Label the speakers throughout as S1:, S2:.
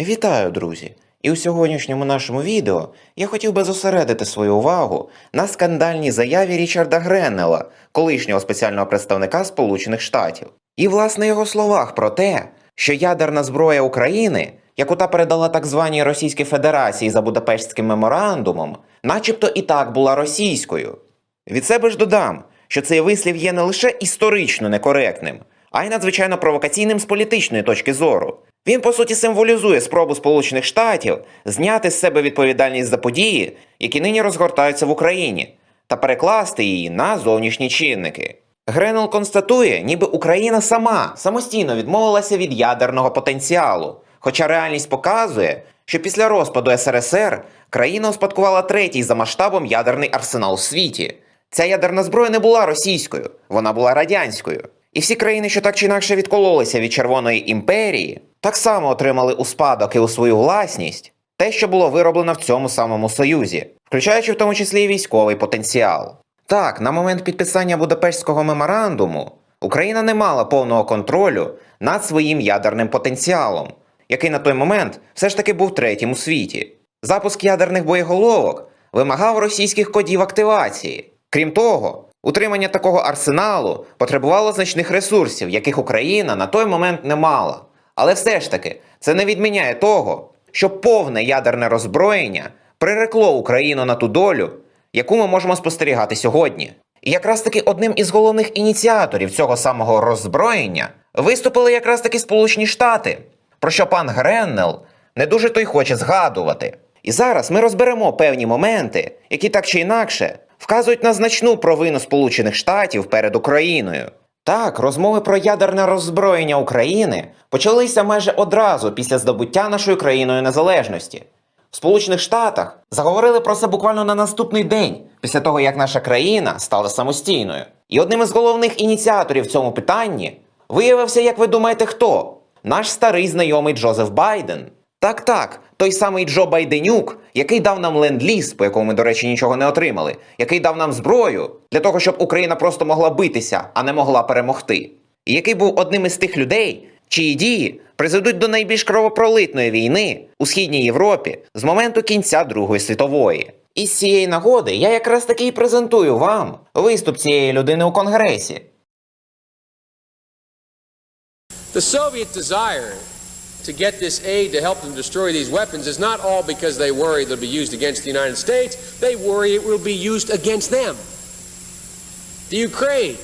S1: Вітаю, друзі! І у сьогоднішньому нашому відео я хотів би зосередити свою увагу на скандальній заяві Річарда Греннела, колишнього спеціального представника Сполучених Штатів, і власне його словах про те, що ядерна зброя України, яку та передала так званій Російській Федерації за Будапештським меморандумом, начебто і так була російською. Від себе ж додам, що цей вислів є не лише історично некоректним, а й надзвичайно провокаційним з політичної точки зору. Він по суті символізує спробу Сполучених Штатів зняти з себе відповідальність за події, які нині розгортаються в Україні, та перекласти її на зовнішні чинники. Гренел констатує, ніби Україна сама самостійно відмовилася від ядерного потенціалу, хоча реальність показує, що після розпаду СРСР країна успадкувала третій за масштабом ядерний арсенал у світі. Ця ядерна зброя не була російською, вона була радянською. І всі країни, що так чи інакше відкололися від Червоної імперії, так само отримали у спадок і у свою власність те, що було вироблено в цьому самому союзі, включаючи в тому числі і військовий потенціал. Так, на момент підписання Будапештського меморандуму Україна не мала повного контролю над своїм ядерним потенціалом, який на той момент все ж таки був третім у світі. Запуск ядерних боєголовок вимагав російських кодів активації. Крім того, утримання такого арсеналу потребувало значних ресурсів, яких Україна на той момент не мала. Але все ж таки, це не відміняє того, що повне ядерне роззброєння прирекло Україну на ту долю, яку ми можемо спостерігати сьогодні. І якраз таки одним із головних ініціаторів цього самого роззброєння виступили якраз таки Сполучені Штати, про що пан Греннел не дуже то й хоче згадувати. І зараз ми розберемо певні моменти, які так чи інакше вказують на значну провину Сполучених Штатів перед Україною. Так, розмови про ядерне роззброєння України почалися майже одразу після здобуття нашою країною незалежності. В Сполучених Штатах заговорили про це буквально на наступний день, після того як наша країна стала самостійною. І одним із головних ініціаторів в цьому питанні виявився, як ви думаєте, хто? Наш старий знайомий Джозеф Байден. Так, так, той самий Джо Байденюк, який дав нам ленд-ліз, по якому ми, до речі, нічого не отримали, який дав нам зброю для того, щоб Україна просто могла битися, а не могла перемогти. І який був одним із тих людей, чиї дії призведуть до найбільш кровопролитної війни у східній Європі з моменту кінця Другої світової. І з цієї нагоди я якраз таки і презентую вам виступ цієї людини у Конгресі.
S2: The Soviet desire to get this aid to help them destroy these weapons is not all because they worry they'll be used against the United States, they worry it will be used against them. The Ukraine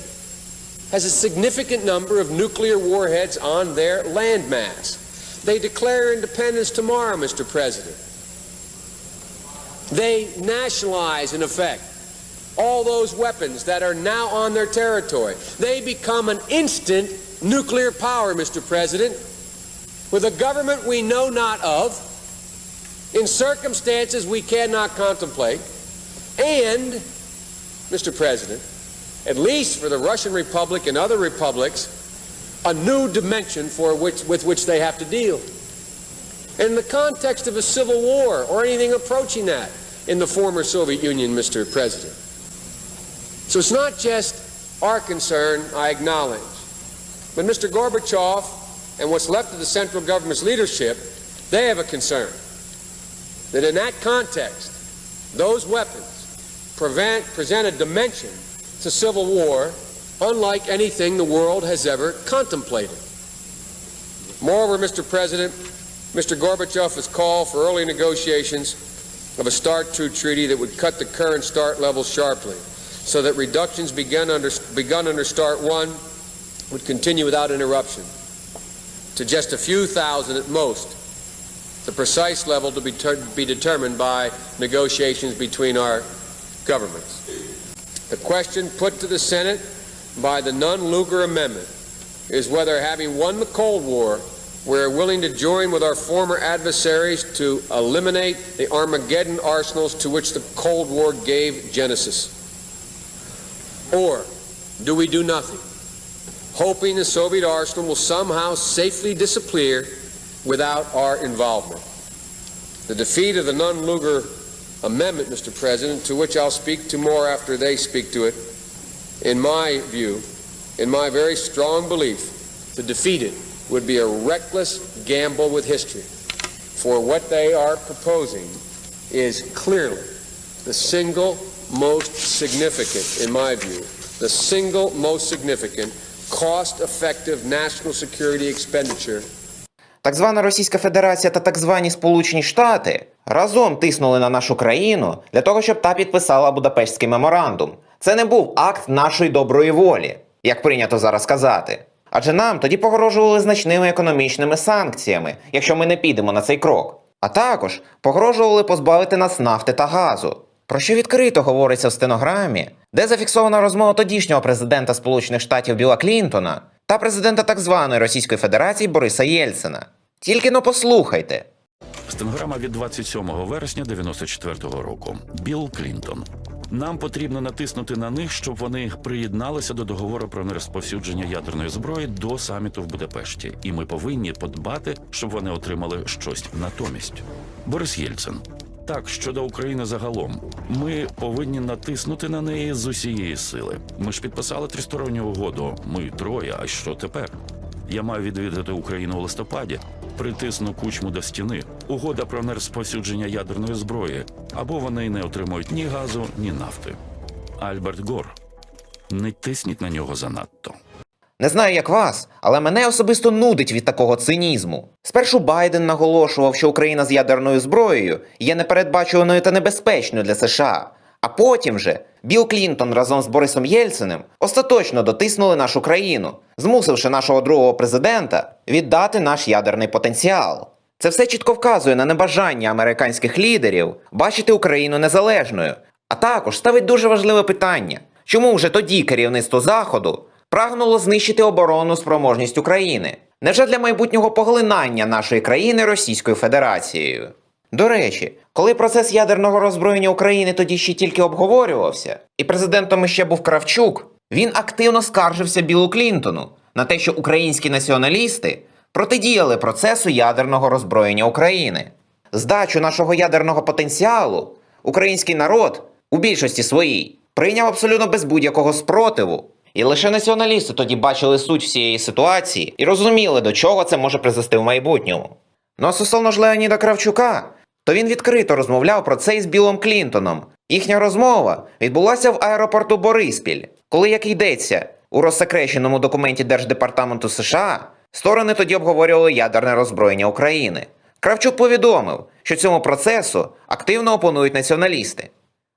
S2: has a significant number of nuclear warheads on their landmass. They declare independence tomorrow, Mr. President. They nationalize, in effect, all those weapons that are now on their territory. They become an instant nuclear power, Mr. President, with a government we know not of, in circumstances we cannot contemplate, and, Mr. President, at least for the Russian Republic and other republics, a new dimension for which, with which they have to deal. In the context of a civil war or anything approaching that in the former Soviet Union, Mr. President. So it's not just our concern, I acknowledge. But Mr. Gorbachev and what's left of the central government's leadership, they have a concern that in that context, those weapons prevent, present a dimension to civil war unlike anything the world has ever contemplated. Moreover, Mr. President, Mr. Gorbachev has called for early negotiations of a START 2 treaty that would cut the current START levels sharply so that reductions begun under, begun under START 1 would continue without interruption to just a few thousand at most, the precise level to be, be determined by negotiations between our governments. The question put to the Senate by the Nunn-Lugar Amendment is whether, having won the Cold War, we're willing to join with our former adversaries to eliminate the Armageddon arsenals to which the Cold War gave genesis. Or do we do nothing, hoping the Soviet arsenal will somehow safely disappear without our involvement? The defeat of the Nunn-Lugar Amendment, Mr. President, to which I'll speak to more after they speak to it, in my view, in my very strong belief, to defeat it would be a reckless gamble with history. for what they are proposing is clearly the single most significant, in my view, the single most significant cost-effective national security expenditure
S1: Так звана Російська Федерація та так звані Сполучені Штати разом тиснули на нашу країну для того, щоб та підписала Будапештський меморандум. Це не був акт нашої доброї волі, як прийнято зараз казати. Адже нам тоді погрожували значними економічними санкціями, якщо ми не підемо на цей крок. А також погрожували позбавити нас нафти та газу. Про що відкрито говориться в стенограмі, де зафіксована розмова тодішнього президента Сполучених Штатів Біла Клінтона та президента так званої Російської Федерації Бориса Єльцина. Тільки но послухайте.
S3: Стенограма від 27 вересня 94-го року. Білл Клінтон. Нам потрібно натиснути на них, щоб вони приєдналися до договору про нерозповсюдження ядерної зброї до саміту в Будапешті, і ми повинні подбати, щоб вони отримали щось натомість. Борис Єльцин. Так, щодо України загалом, ми повинні натиснути на неї з усієї сили. Ми ж підписали тристоронню угоду. Ми троє. А що тепер? Я маю відвідати Україну у листопаді, притисну кучму до стіни. Угода про нерозповсюдження ядерної зброї. Або вони не отримують ні газу, ні нафти. Альберт Гор. Не тисніть на нього занадто.
S1: Не знаю, як вас, але мене особисто нудить від такого цинізму. Спершу Байден наголошував, що Україна з ядерною зброєю є непередбачуваною та небезпечною для США. А потім же Білл Клінтон разом з Борисом Єльциним остаточно дотиснули нашу країну, змусивши нашого другого президента віддати наш ядерний потенціал. Це все чітко вказує на небажання американських лідерів бачити Україну незалежною, а також ставить дуже важливе питання: чому вже тоді керівництво Заходу прагнуло знищити оборонну спроможність України? Невже для майбутнього поглинання нашої країни Російською Федерацією? До речі, коли процес ядерного роззброєння України тоді ще тільки обговорювався, і президентом ще був Кравчук, він активно скаржився Білу Клінтону на те, що українські націоналісти протидіяли процесу ядерного роззброєння України. Здачу нашого ядерного потенціалу український народ у більшості своїй прийняв абсолютно без будь-якого спротиву. І лише націоналісти тоді бачили суть всієї ситуації і розуміли, до чого це може призвести в майбутньому. Ну а стосовно ж Леоніда Кравчука, то він відкрито розмовляв про це із Білом Клінтоном. Їхня розмова відбулася в аеропорту Бориспіль, коли, як йдеться, у розсекреченому документі Держдепартаменту США сторони тоді обговорювали ядерне роззброєння України. Кравчук повідомив, що цьому процесу активно опонують націоналісти.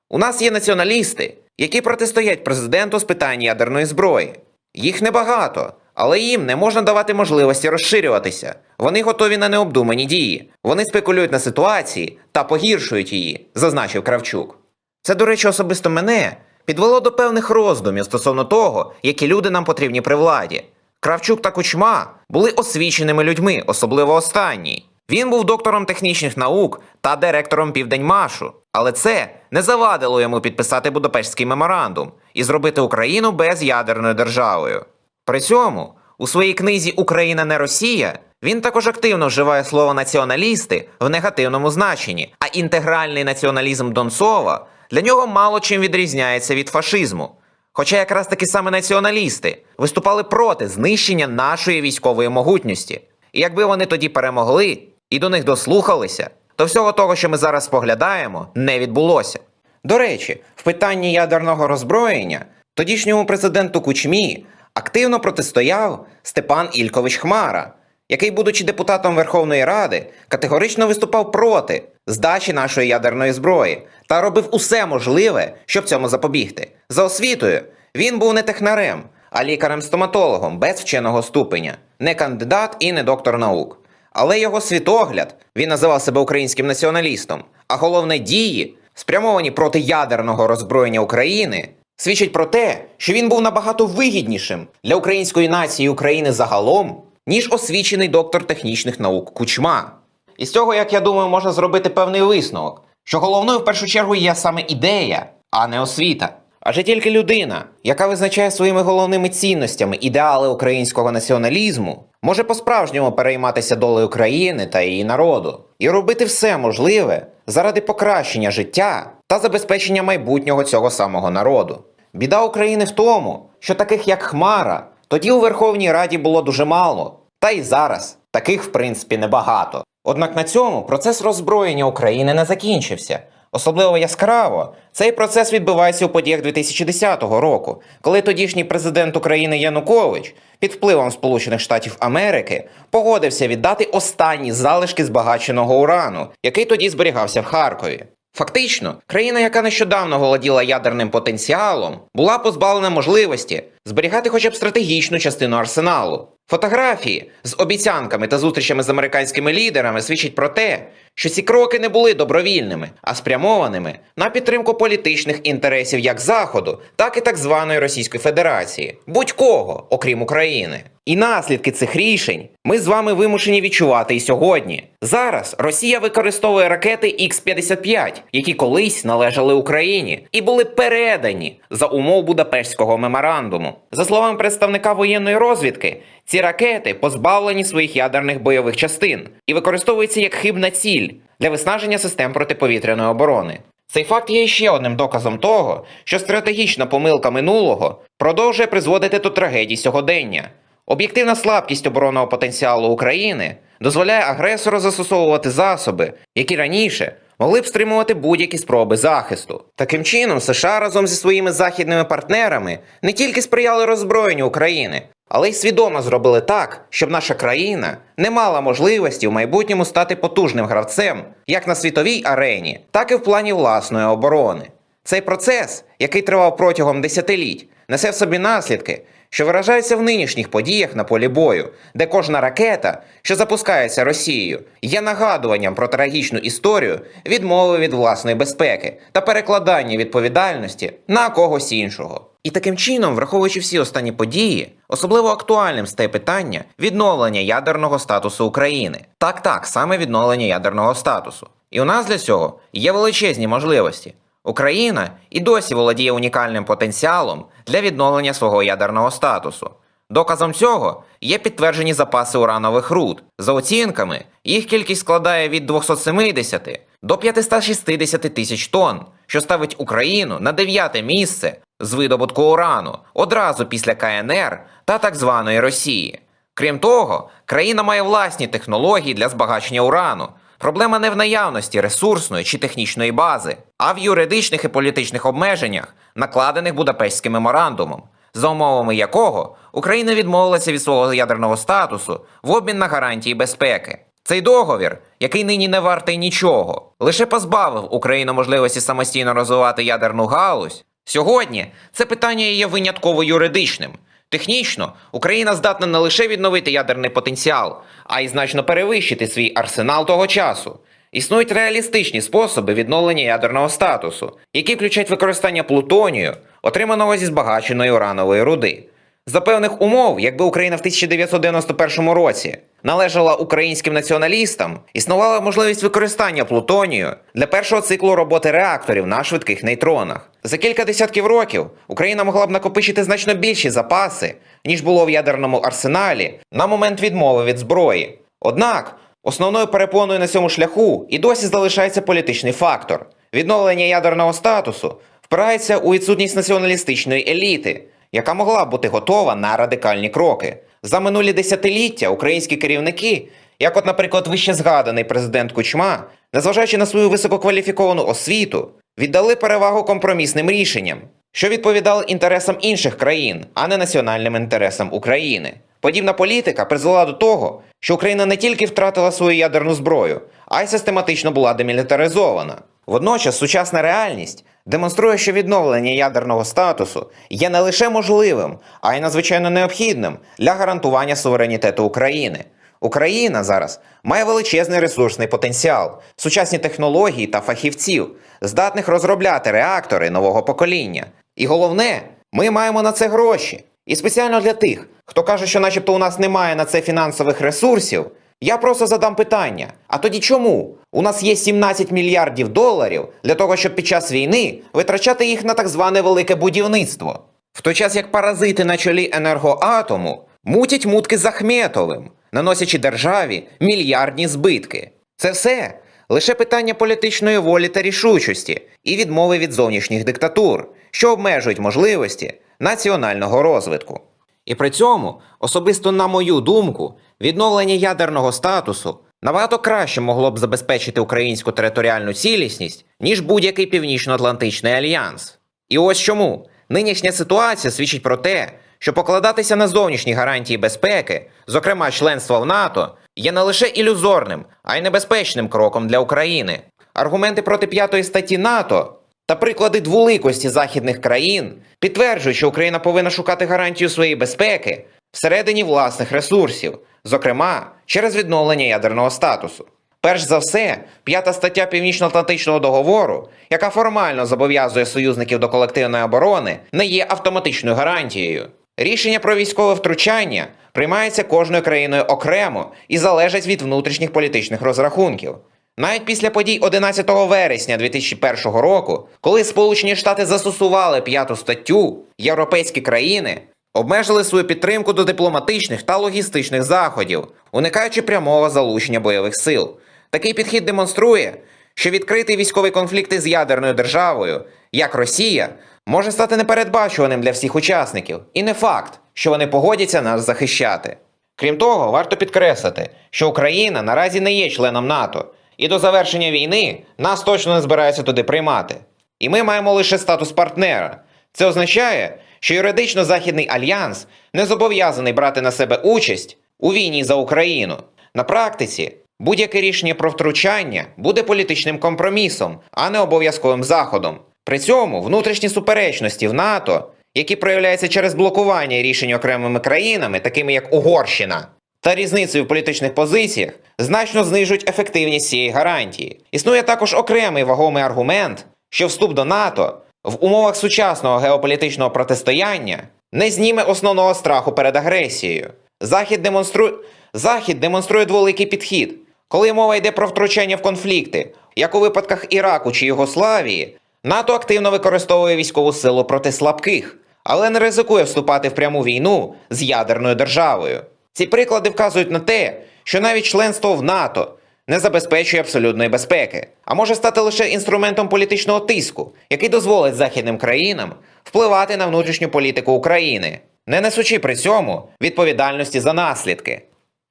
S1: У нас є націоналісти, які протистоять президенту з питань ядерної зброї. Їх небагато, але їм не можна давати можливості розширюватися. Вони готові на необдумані дії. Вони спекулюють на ситуації та погіршують її, зазначив Кравчук. Це, до речі, особисто мене підвело до певних роздумів стосовно того, які люди нам потрібні при владі. Кравчук та Кучма були освіченими людьми, особливо останній. Він був доктором технічних наук та директором Південьмашу, але це не завадило йому підписати Будапештський меморандум і зробити Україну безядерною державою. При цьому у своїй книзі Україна не Росія він також активно вживає слово націоналісти в негативному значенні, а інтегральний націоналізм Донцова для нього мало чим відрізняється від фашизму. Хоча якраз таки саме націоналісти виступали проти знищення нашої військової могутності. І якби вони тоді перемогли і до них дослухалися, то всього того, що ми зараз споглядаємо, не відбулося. До речі, в питанні ядерного роззброєння тодішньому президенту Кучмі активно протистояв Степан Ількович Хмара, який, будучи депутатом Верховної Ради, категорично виступав проти здачі нашої ядерної зброї та робив усе можливе, щоб цьому запобігти. За освітою він був не технарем, а лікарем-стоматологом без вченого ступеня, не кандидат і не доктор наук. Але його світогляд він називав себе українським націоналістом, а головне дії, спрямовані проти ядерного роззброєння України, свідчать про те, що він був набагато вигіднішим для української нації України загалом, ніж освічений доктор технічних наук Кучма. І з цього, як я думаю, можна зробити певний висновок, що головною в першу чергу є саме ідея, а не освіта. Адже тільки людина, яка визначає своїми головними цінностями ідеали українського націоналізму, може по-справжньому перейматися долею країни та її народу і робити все можливе заради покращення життя та забезпечення майбутнього цього самого народу. Біда України в тому, що таких як Хмара тоді у Верховній Раді було дуже мало, та й зараз таких в принципі небагато. Однак на цьому процес роззброєння України не закінчився. Особливо яскраво цей процес відбувається у подіях 2010 року, коли тодішній президент України Янукович під впливом Сполучених Штатів Америки погодився віддати останні залишки збагаченого урану, який тоді зберігався в Харкові. Фактично, країна, яка нещодавно володіла ядерним потенціалом, була позбавлена можливості зберігати хоча б стратегічну частину арсеналу. Фотографії з обіцянками та зустрічами з американськими лідерами свідчать про те, що ці кроки не були добровільними, а спрямованими на підтримку політичних інтересів як Заходу, так і так званої Російської Федерації, будь-кого, окрім України. І наслідки цих рішень ми з вами вимушені відчувати і сьогодні. Зараз Росія використовує ракети Х-55, які колись належали Україні і були передані за умов Будапештського меморандуму. За словами представника воєнної розвідки, ці ракети позбавлені своїх ядерних бойових частин і використовуються як хибна ціль для виснаження систем протиповітряної оборони. Цей факт є ще одним доказом того, що стратегічна помилка минулого продовжує призводити до трагедій сьогодення. Об'єктивна слабкість оборонного потенціалу України дозволяє агресору застосовувати засоби, які раніше могли б стримувати будь-які спроби захисту. Таким чином, США разом зі своїми західними партнерами не тільки сприяли роззброєнню України, але й свідомо зробили так, щоб наша країна не мала можливості в майбутньому стати потужним гравцем як на світовій арені, так і в плані власної оборони. Цей процес, який тривав протягом десятиліть, несе в собі наслідки, що виражаються в нинішніх подіях на полі бою, де кожна ракета, що запускається Росією, є нагадуванням про трагічну історію відмови від власної безпеки та перекладання відповідальності на когось іншого. І таким чином, враховуючи всі останні події, особливо актуальним стає питання відновлення ядерного статусу України. Так, так, саме відновлення ядерного статусу. І у нас для цього є величезні можливості. Україна і досі володіє унікальним потенціалом для відновлення свого ядерного статусу. Доказом цього є підтверджені запаси уранових руд. За оцінками, їх кількість складає від 270 до 560 тисяч тонн, що ставить Україну на дев'яте місце з видобутку урану одразу після КНР та так званої Росії. Крім того, країна має власні технології для збагачення урану. Проблема не в наявності ресурсної чи технічної бази, а в юридичних і політичних обмеженнях, накладених Будапештським меморандумом, за умовами якого Україна відмовилася від свого ядерного статусу в обмін на гарантії безпеки. Цей договір, який нині не вартий нічого, лише позбавив Україну можливості самостійно розвивати ядерну галузь. Сьогодні це питання є винятково юридичним. Технічно Україна здатна не лише відновити ядерний потенціал, а й значно перевищити свій арсенал того часу. Існують реалістичні способи відновлення ядерного статусу, які включають використання плутонію, отриманого зі збагаченої уранової руди. За певних умов, якби Україна в 1991 році належала українським націоналістам, існувала можливість використання плутонію для першого циклу роботи реакторів на швидких нейтронах. За кілька десятків років Україна могла б накопичити значно більші запаси, ніж було в ядерному арсеналі на момент відмови від зброї. Однак основною перепоною на цьому шляху і досі залишається політичний фактор. Відновлення ядерного статусу впирається у відсутність націоналістичної еліти, яка могла б бути готова на радикальні кроки. За минулі десятиліття українські керівники, як от, наприклад, вище згаданий президент Кучма, незважаючи на свою висококваліфіковану освіту, віддали перевагу компромісним рішенням, що відповідали інтересам інших країн, а не національним інтересам України. Подібна політика призвела до того, що Україна не тільки втратила свою ядерну зброю, а й систематично була демілітаризована. Водночас сучасна реальність демонструє, що відновлення ядерного статусу є не лише можливим, а й надзвичайно необхідним для гарантування суверенітету України. Україна зараз має величезний ресурсний потенціал, сучасні технології та фахівців, здатних розробляти реактори нового покоління. І головне, ми маємо на це гроші. І спеціально для тих, хто каже, що начебто у нас немає на це фінансових ресурсів, я просто задам питання: а тоді чому? У нас є 17 мільярдів доларів для того, щоб під час війни витрачати їх на так зване велике будівництво. В той час як паразити на чолі енергоатому мутять мутки з Ахметовим, наносячи державі мільярдні збитки. Це все лише питання політичної волі та рішучості і відмови від зовнішніх диктатур, що обмежують можливості національного розвитку. І при цьому, особисто на мою думку, відновлення ядерного статусу набагато краще могло б забезпечити українську територіальну цілісність, ніж будь-який північно-атлантичний альянс. І ось чому нинішня ситуація свідчить про те, що покладатися на зовнішні гарантії безпеки, зокрема членство в НАТО, є не лише ілюзорним, а й небезпечним кроком для України. Аргументи проти п'ятої статті НАТО та приклади дволикості західних країн підтверджують, що Україна повинна шукати гарантію своєї безпеки всередині власних ресурсів, зокрема через відновлення ядерного статусу. Перш за все, п'ята стаття Північно-Атлантичного договору, яка формально зобов'язує союзників до колективної оборони, не є автоматичною гарантією. Рішення про військове втручання приймається кожною країною окремо і залежать від внутрішніх політичних розрахунків. Навіть після подій 11 вересня 2001 року, коли Сполучені Штати застосували п'яту статтю, європейські країни обмежили свою підтримку до дипломатичних та логістичних заходів, уникаючи прямого залучення бойових сил. Такий підхід демонструє, що відкритий військовий конфлікт із ядерною державою, як Росія, може стати непередбачуваним для всіх учасників, і не факт, що вони погодяться нас захищати. Крім того, варто підкреслити, що Україна наразі не є членом НАТО, і до завершення війни нас точно не збираються туди приймати. І ми маємо лише статус партнера. Це означає, що юридично Західний альянс не зобов'язаний брати на себе участь у війні за Україну. На практиці будь-яке рішення про втручання буде політичним компромісом, а не обов'язковим заходом. При цьому внутрішні суперечності в НАТО, які проявляються через блокування рішень окремими країнами, такими як Угорщина, та різницею в політичних позиціях, значно знижують ефективність цієї гарантії. Існує також окремий вагомий аргумент, що вступ до НАТО в умовах сучасного геополітичного протистояння не зніме основного страху перед агресією. Захід демонструє, Захід демонструє дволикий підхід. Коли мова йде про втручання в конфлікти, як у випадках Іраку чи Югославії, НАТО активно використовує військову силу проти слабких, але не ризикує вступати в пряму війну з ядерною державою. Ці приклади вказують на те, що навіть членство в НАТО не забезпечує абсолютної безпеки, а може стати лише інструментом політичного тиску, який дозволить західним країнам впливати на внутрішню політику України, не несучи при цьому відповідальності за наслідки.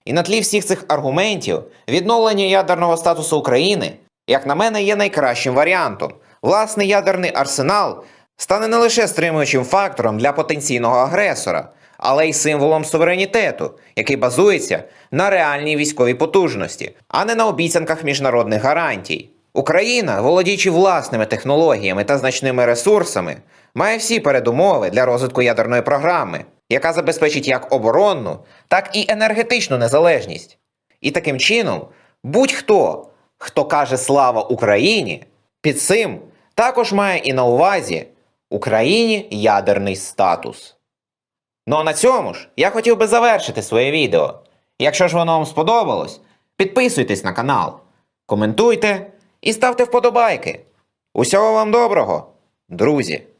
S1: І на тлі всіх цих аргументів відновлення ядерного статусу України, як на мене, є найкращим варіантом. Власний ядерний арсенал стане не лише стримуючим фактором для потенційного агресора, але й символом суверенітету, який базується на реальній військовій потужності, а не на обіцянках міжнародних гарантій. Україна, володіючи власними технологіями та значними ресурсами, має всі передумови для розвитку ядерної програми, яка забезпечить як оборонну, так і енергетичну незалежність. І таким чином, будь-хто, хто каже слава Україні, під цим також має і на увазі Україні ядерний статус. Ну а на цьому ж я хотів би завершити своє відео. Якщо ж воно вам сподобалось, підписуйтесь на канал, коментуйте і ставте вподобайки. Усього вам доброго, друзі!